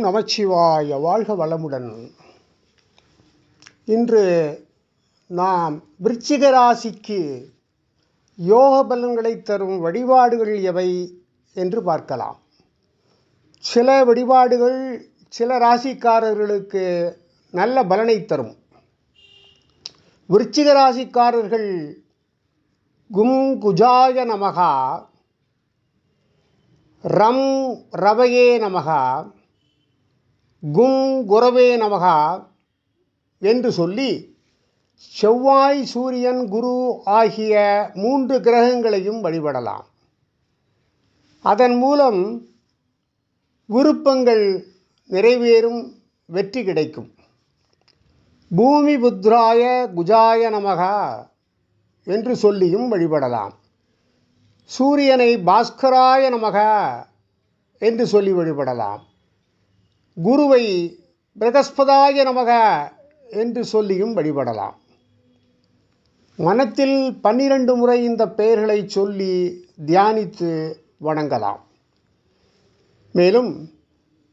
ஓம் நமச்சிவாய வாழ்க வளமுடன். இன்று நாம் விருச்சிக ராசிக்கு யோக பலன்களை தரும் வழிபாடுகள் எவை என்று பார்க்கலாம். சில வழிபாடுகள் சில ராசிக்காரர்களுக்கு நல்ல பலனை தரும். விருச்சிக ராசிக்காரர்கள் கும் குஜாய நமகா ரம் ரவையே நமகா கும் குரவே நமகா என்று சொல்லி செவ்வாய் சூரியன் குரு ஆகிய மூன்று கிரகங்களையும் வழிபடலாம். அதன் மூலம் விருப்பங்கள் நிறைவேறும் வெற்றி கிடைக்கும். பூமி புத்ராய குஜாய நமகா என்று சொல்லியும் வழிபடலாம். சூரியனை பாஸ்கராய நமக என்று சொல்லி வழிபடலாம். குருவை பிரகஸ்பதாய நமக என்று சொல்லியும் வழிபடலாம். மனத்தில் பன்னிரண்டு முறை இந்த பெயர்களை சொல்லி தியானித்து வணங்கலாம். மேலும்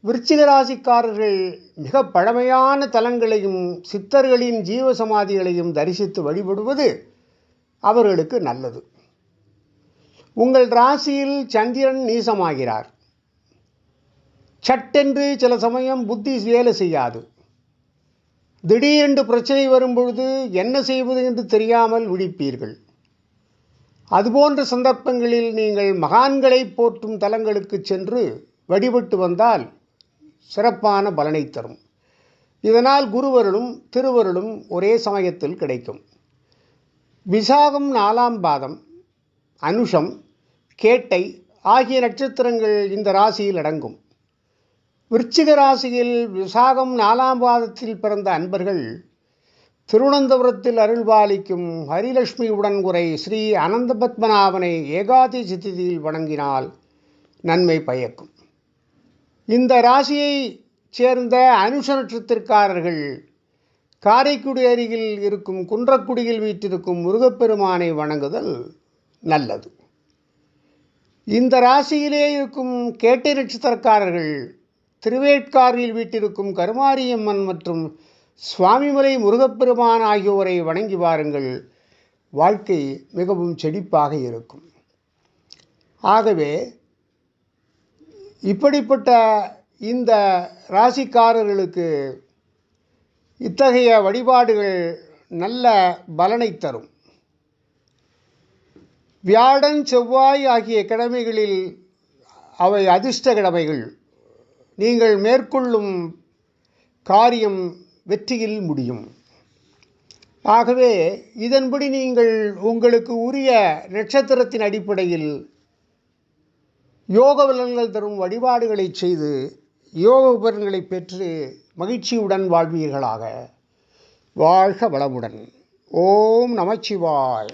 விருச்சிக ராசிக்காரர்கள் மிக பழமையான தலங்களையும் சித்தர்களின் ஜீவசமாதிகளையும் தரிசித்து வழிபடுவது அவர்களுக்கு நல்லது. உங்கள் ராசியில் சந்திரன் நீசமாகிறார். சட்டென்று சில சமயம் புத்தி வேலை செய்யாது. திடீரென்று பிரச்சனை வரும்பொழுது என்ன செய்வது என்று தெரியாமல் விழிப்பீர்கள். அதுபோன்ற சந்தர்ப்பங்களில் நீங்கள் மகான்களை போற்றும் தலங்களுக்கு சென்று வழிபட்டு வந்தால் சிறப்பான பலனை தரும். இதனால் குருவருளும் திருவருளும் ஒரே சமயத்தில் கிடைக்கும். விசாகம் நாலாம் பாதம் அனுஷம் கேட்டை ஆகிய நட்சத்திரங்கள் இந்த ராசியில் அடங்கும். விருச்சிக ராசியில் விசாகம் நாலாம் பாதத்தில் பிறந்த அன்பர்கள் திருவனந்தபுரத்தில் அருள்பாலிக்கும் ஹரிலட்சுமியுடன் உடன்குறை ஸ்ரீ அனந்த பத்மநாபனை ஏகாதி சித்திதியில் வணங்கினால் நன்மை பயக்கும். இந்த ராசியை சேர்ந்த அனுஷ நட்சத்திரக்காரர்கள் காரைக்குடி அருகில் இருக்கும் குன்றக்குடியில் வீற்றிருக்கும் முருகப்பெருமானை வணங்குதல் நல்லது. இந்த ராசியிலே இருக்கும் கேட்டை நட்சத்திரக்காரர்கள் திருவேட்காரில் வீட்டிருக்கும் கருமாரியம்மன் மற்றும் சுவாமிமலை முருகப்பெருமான் ஆகியோரை வணங்கி வாருங்கள். வாழ்க்கை மிகவும் செழிப்பாக இருக்கும். ஆகவே இப்படிப்பட்ட இந்த ராசிக்காரர்களுக்கு இத்தகைய வழிபாடுகள் நல்ல பலனை தரும். வியாழன் செவ்வாய் ஆகிய கிழமைகளில் அவை அதிர்ஷ்ட கிழமைகள். நீங்கள் மேற்கொள்ளும் காரியம் வெற்றியில் முடியும். ஆகவே இதன்படி நீங்கள் உங்களுக்கு உரிய நட்சத்திரத்தின் அடிப்படையில் யோக பலன்கள் தரும் வழிபாடுகளை செய்து யோக பலன்களை பெற்று மகிழ்ச்சியுடன் வாழ்வீர்களாக. வாழ்க வளமுடன். ஓம் நமச்சிவாய்.